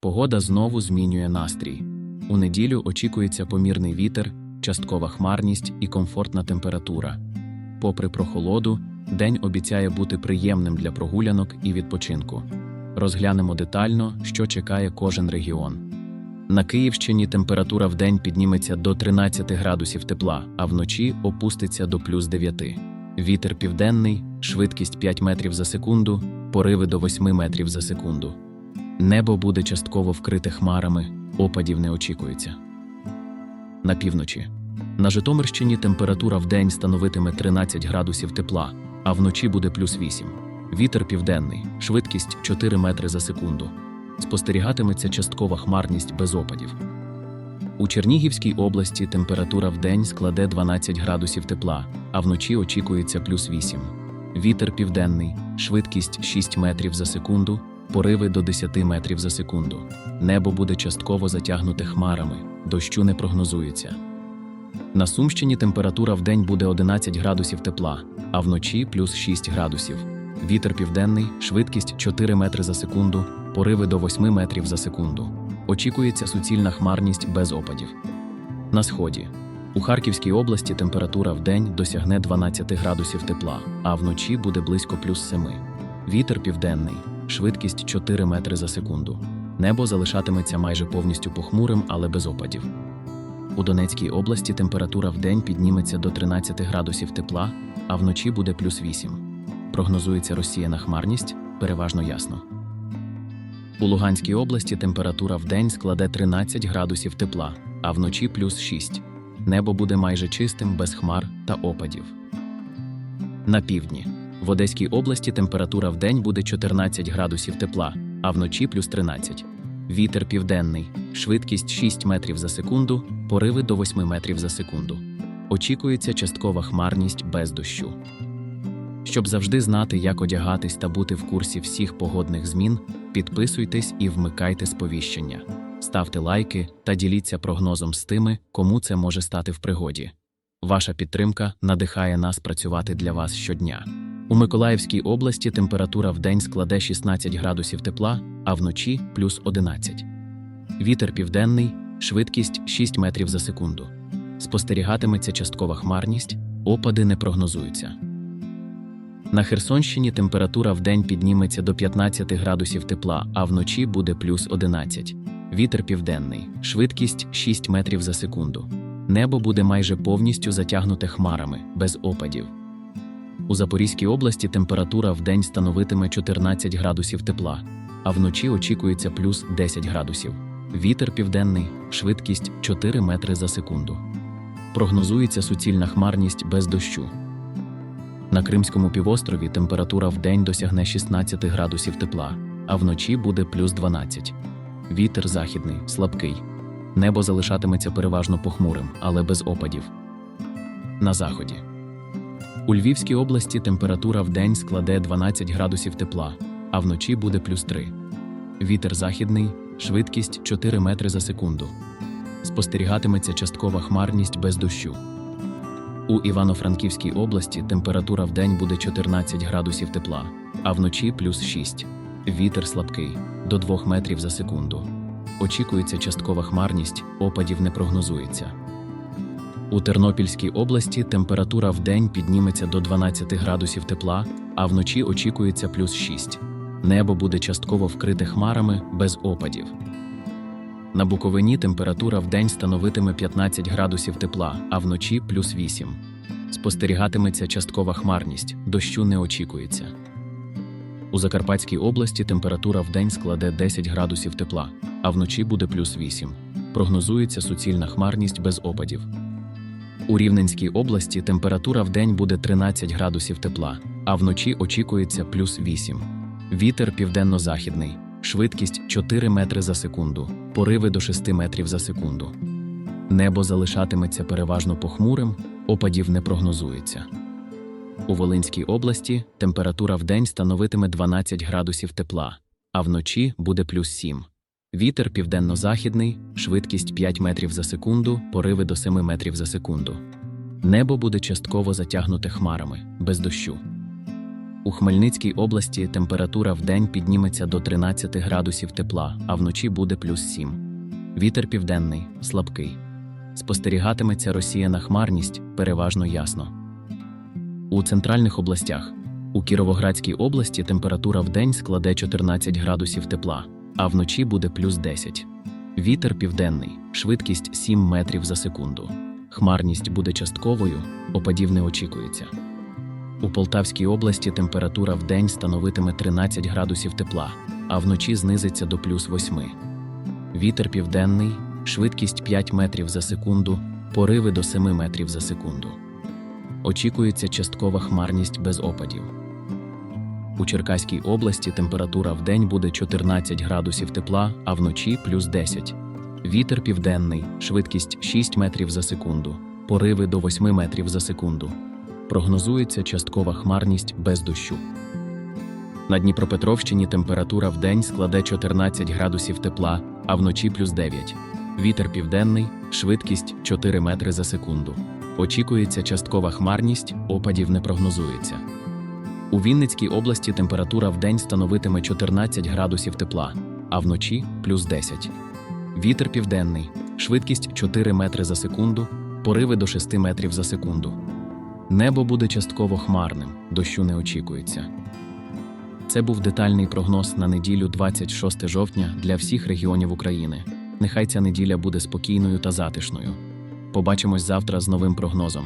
Погода знову змінює настрій. У неділю очікується помірний вітер, часткова хмарність і комфортна температура. Попри прохолоду, день обіцяє бути приємним для прогулянок і відпочинку. Розглянемо детально, що чекає кожен регіон. На Київщині температура в день підніметься до 13 градусів тепла, а вночі опуститься до плюс 9. Вітер південний, швидкість 5 метрів за секунду, пориви до 8 метрів за секунду. Небо буде частково вкрите хмарами, опадів не очікується. На півночі. На Житомирщині температура в день становитиме 13 градусів тепла, а вночі буде плюс 8. Вітер південний, швидкість 4 метри за секунду. Спостерігатиметься часткова хмарність без опадів. У Чернігівській області температура в день складе 12 градусів тепла, а вночі очікується плюс 8. Вітер південний, швидкість 6 метрів за секунду, пориви до 10 метрів за секунду. Небо буде частково затягнуте хмарами, дощу не прогнозується. На Сумщині температура в день буде 11 градусів тепла, а вночі плюс 6 градусів. Вітер південний, швидкість 4 метри за секунду, пориви до 8 метрів за секунду. Очікується суцільна хмарність без опадів. На сході. У Харківській області температура в день досягне 12 градусів тепла, а вночі буде близько плюс 7. Вітер південний, швидкість 4 метри за секунду. Небо залишатиметься майже повністю похмурим, але без опадів. У Донецькій області температура в день підніметься до 13 градусів тепла, а вночі буде плюс 8. Прогнозується розсіяна хмарність, переважно ясно. У Луганській області температура в день складе 13 градусів тепла, а вночі плюс 6. Небо буде майже чистим, без хмар та опадів. На півдні. В Одеській області температура в день буде 14 градусів тепла, а вночі плюс 13. Вітер південний, швидкість 6 метрів за секунду, пориви до 8 метрів за секунду. Очікується часткова хмарність без дощу. Щоб завжди знати, як одягатись та бути в курсі всіх погодних змін, підписуйтесь і вмикайте сповіщення. Ставте лайки та діліться прогнозом з тими, кому це може стати в пригоді. Ваша підтримка надихає нас працювати для вас щодня. У Миколаївській області температура в день складе 16 градусів тепла, а вночі плюс 11. Вітер південний, швидкість 6 метрів за секунду. Спостерігатиметься часткова хмарність, опади не прогнозуються. На Херсонщині температура в день підніметься до 15 градусів тепла, а вночі буде плюс 11. Вітер південний, швидкість 6 метрів за секунду. Небо буде майже повністю затягнуте хмарами, без опадів. У Запорізькій області температура в день становитиме 14 градусів тепла, а вночі очікується плюс 10 градусів. Вітер південний, швидкість 4 метри за секунду. Прогнозується суцільна хмарність без дощу. На Кримському півострові температура в день досягне 16 градусів тепла, а вночі буде плюс 12. Вітер західний, слабкий. Небо залишатиметься переважно похмурим, але без опадів. На заході. У Львівській області температура в день складе 12 градусів тепла, а вночі буде плюс 3. Вітер західний, швидкість 4 метри за секунду. Спостерігатиметься часткова хмарність без дощу. У Івано-Франківській області температура в день буде 14 градусів тепла, а вночі плюс 6. Вітер слабкий до 2 метрів за секунду. Очікується часткова хмарність, опадів не прогнозується. У Тернопільській області температура в день підніметься до 12 градусів тепла, а вночі очікується плюс 6. Небо буде частково вкрите хмарами без опадів. На Буковині температура в день становитиме 15 градусів тепла, а вночі плюс 8. Спостерігатиметься часткова хмарність, дощу не очікується. У Закарпатській області температура в день складе 10 градусів тепла, а вночі буде плюс 8. Прогнозується суцільна хмарність без опадів. У Рівненській області температура в день буде 13 градусів тепла, а вночі очікується плюс 8. Вітер південно-західний, швидкість 4 метри за секунду, пориви до 6 метрів за секунду. Небо залишатиметься переважно похмурим, опадів не прогнозується. У Волинській області температура в день становитиме 12 градусів тепла, а вночі буде плюс 7. Вітер південно-західний, швидкість 5 метрів за секунду, пориви до 7 метрів за секунду. Небо буде частково затягнуте хмарами, без дощу. У Хмельницькій області температура в день підніметься до 13 градусів тепла, а вночі буде плюс 7. Вітер південний, слабкий. Спостерігатиметься розсіяна хмарність, переважно ясно. У центральних областях у Кіровоградській області температура в день складе 14 градусів тепла, а вночі буде плюс 10. Вітер південний, швидкість 7 метрів за секунду. Хмарність буде частковою, опадів не очікується. У Полтавській області температура в день становитиме 13 градусів тепла, а вночі знизиться до плюс 8. Вітер південний, швидкість 5 метрів за секунду, пориви до 7 метрів за секунду. Очікується часткова хмарність без опадів. У Черкаській області температура в день буде 14 градусів тепла, а вночі плюс 10. Вітер південний, швидкість 6 метрів за секунду, пориви до 8 метрів за секунду. Прогнозується часткова хмарність без дощу. На Дніпропетровщині температура в день складе 14 градусів тепла, а вночі плюс 9. Вітер південний, швидкість 4 метри за секунду. Очікується часткова хмарність, опадів не прогнозується. У Вінницькій області температура в день становитиме 14 градусів тепла, а вночі плюс 10. Вітер південний, швидкість 4 метри за секунду, пориви до 6 метрів за секунду. Небо буде частково хмарним, дощу не очікується. Це був детальний прогноз на неділю 26 жовтня для всіх регіонів України. Нехай ця неділя буде спокійною та затишною. Побачимось завтра з новим прогнозом.